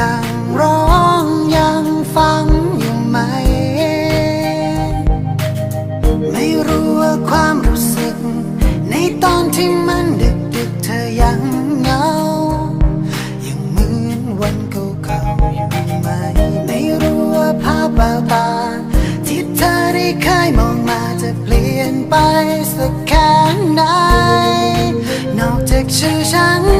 ยังร้องยังฟังอยู่ไหม ไม่รู้ว่าความรู้สึก ในตอนที่มันดึกดึกเธอยังเงา ยังเหมือนวันเก่าๆอยู่ไหม ไม่รู้ว่าภาพแววตา ที่เธอได้เคยมองมาจะเปลี่ยนไปสักแค่ไหน นอกจากชื่อฉัน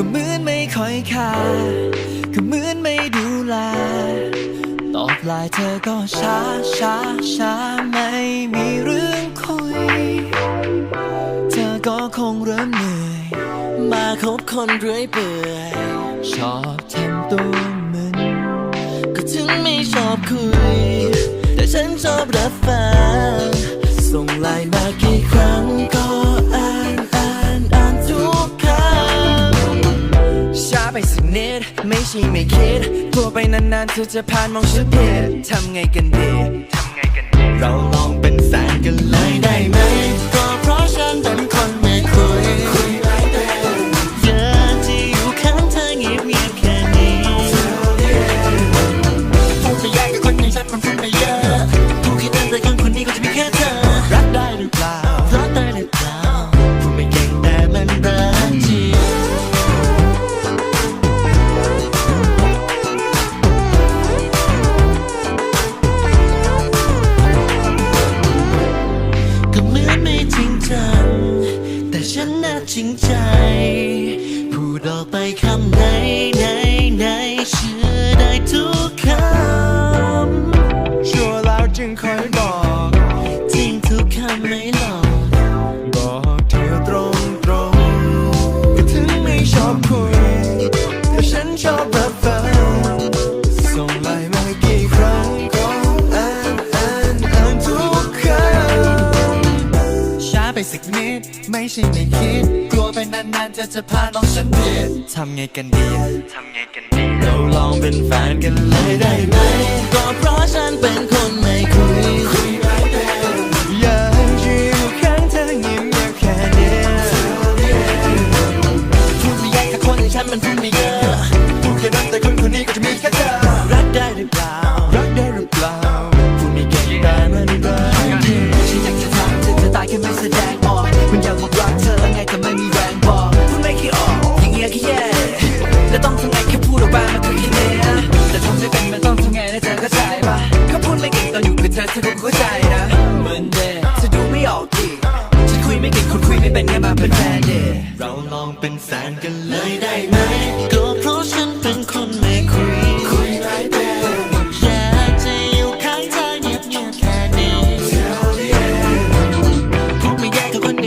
ก็เหมือนไม่ค่อยค่าก็เหมือนไม่ดูแลตอบลายเธอก็ช้าช้าช้าไม่มีเรื่องคุย เธอก็คงเริ่มเหนื่อย มาคบคนเรื่อยเปื่อยชอบทำตัวมึนก็ถึงไม่ชอบคุย แต่ฉันชอบรับฟังส่งไลน์มากี่ครั้ง นานเธอจะผ่านมองฉันผิดทำไงกันดี เราลองเป็นแฟนกันเลยได้ไหมก็เพราะฉันเป็นคนังคอยบอก จริงทุกคำไม่หลอก บอกเธอตรงตรงก็ถึงไม่ชอบคุย แต่ฉันชอบรับฟังส่งไลน์มากี่ครั้งก็อ่านอ่านอ่านทุกคำช้าไปสักนิด ไม่ใช่ไม่คิด กลัวไปนานๆจะจะพาน้องฉันผิดทำไงกันดีทำไงกันดีเราลองเป็นแฟนกันเลยได้ไหมก็เพราะฉันเป็นคน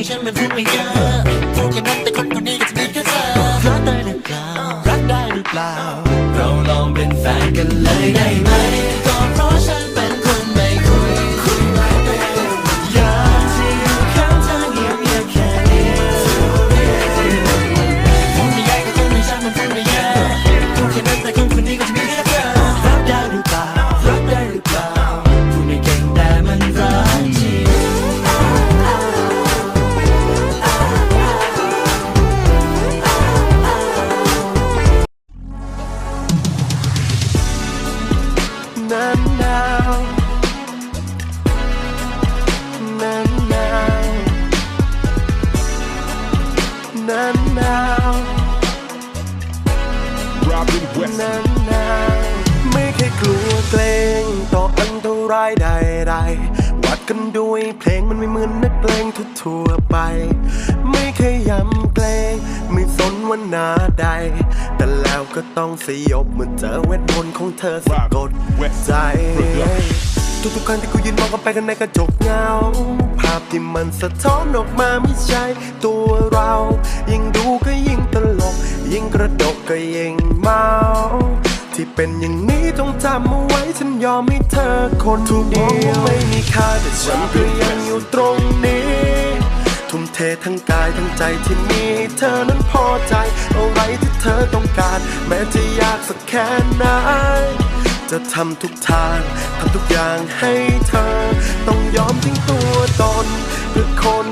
ฉันมันพูดไม่เยอะพูดแค่นั้นแต่คนคนนี้ก็จะมีแค่เธอรักได้หรือเปล่ารักได้หรือเปล่า เราลองเป็นแฟนกันเลยได้ไหม กันด้วยเพลงมันไม่เหมือนนักเพลงทั่วไป ไม่เคยยำเกรงไม่สนวันหนาใด แต่แล้วก็ต้องสยบเมื่อเจอเวทมนต์ของเธอสะกดใจทุกๆครั้งที่กูยืนมองกันไปกันในกระจกเงา ภาพที่มันสะท้อนออกมาไม่ใช่ตัวเรา ยิ่งดูก็ยิ่งตลก ยิ่งกระดกก็ยิ่งเมา ที่เป็นอย่างนี้ต้องจำเอ ฉันยอมให้เธอคนเดียวถูกมองว่าไม่มีค่าแต่ฉันก็ยังอยู่ตรงนี้ ทุ่มเททั้งกายทั้งใจที่มีให้เธอนั้นพอใจ อะไรที่เธอต้องการ แม้จะยากสักแค่ไหนจะทำทุกทางทำทุกอย่างให้เธอ ต้องยอมทิ้งตัวตนเพื่อคน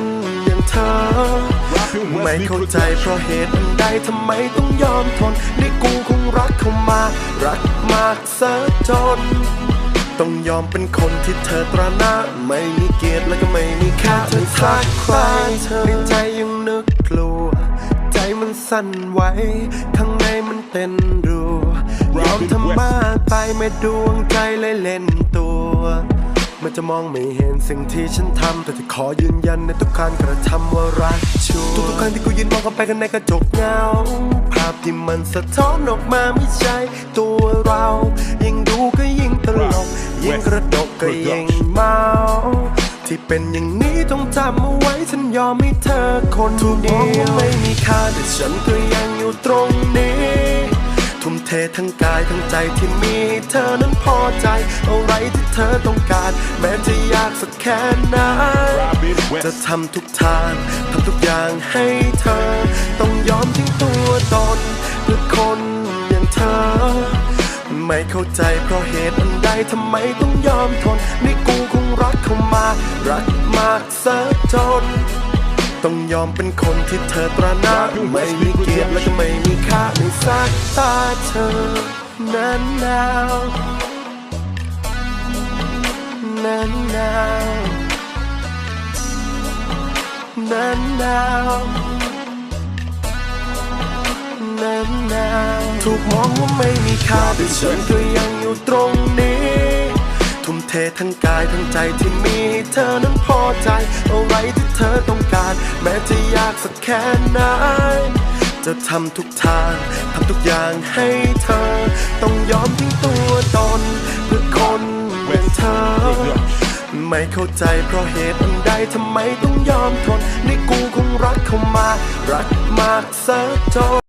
อย่างเธอ ไม่เข้าใจเพราะเหตุใดทำไมต้องยอมทนในกูคงรักเขามา รักมากเสียจน ต้องยอมเป็นคนที่เธอตระหน้า ไม่มีเกียรติและก็ไม่มีค่าเธอสักคราเธอในใจยังนึกกลัว ใจมันสั่นไหวข้างในมันเต้นรัวยอมทำมากไปไม่ดวงใจเลยเล่นตัว มันจะมองไม่เห็นสิ่งที่ฉันทำแต่จะขอยืนยันในทุกการกระทำว่ารักชัวร์ทุกๆครั้งที่กูยืนมองกันไปกันในกระจกเงา ภาพที่มันสะท้อนออกมาไม่ใช่ตัวเรา ยิ่งดูก็ยิ่งตลก ยิ่งกระดกก็ยิ่งเมาที่เป็นอย่างนี้ต้องจำเอาไว้ฉันยอมให้เธอคนถูกมองว่าไม่มีค่าแต่ฉันก็ยังอยู่ตรงนี้ทุ่ม เททั้งกายทั้งใจที่มีเธอนั้นพอใจ อะไรที่เธอต้องการ แม้จะยากสักแค่ไหนจะทำทุกทางทำทุกอย่างให้เธอ ต้องยอมทิ้งตัวตนเพื่อคนอย่างเธอ ไม่เข้าใจเพราะเหตุอันใดทำไมต้องยอมทนในกูคงรักเขามา รักมากเสียจน ต้องยอมเป็นคนที่เธอตระหนักไม่มีเกียรติและก็ไม่มีค่าในสายตาเธอนั้นหนาวนั้นหนาวนั้นหนาวนั้นหนาวถูกมองว่าไม่มีค่าแต่ฉันก็ยังอยู่ตรงนี้ ทุ่มเททั้งกายทั้งใจที่มีให้เธอนั้นพอใจอะไรที่เธอต้องการ แม้จะยากสักแค่ไหนจะทำทุกทางทำทุกอย่างให้เธอ ต้องยอมทิ้งตัวตนเพื่อคนอย่างเธอ ไม่เข้าใจเพราะเหตุอันใดทำไมต้องยอมทนในกูคงรักเขามา รักมากเสียจน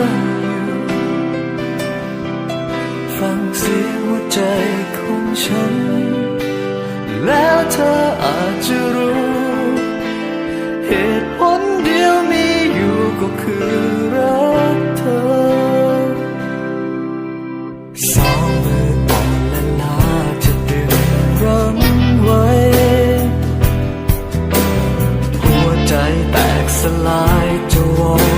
来救我。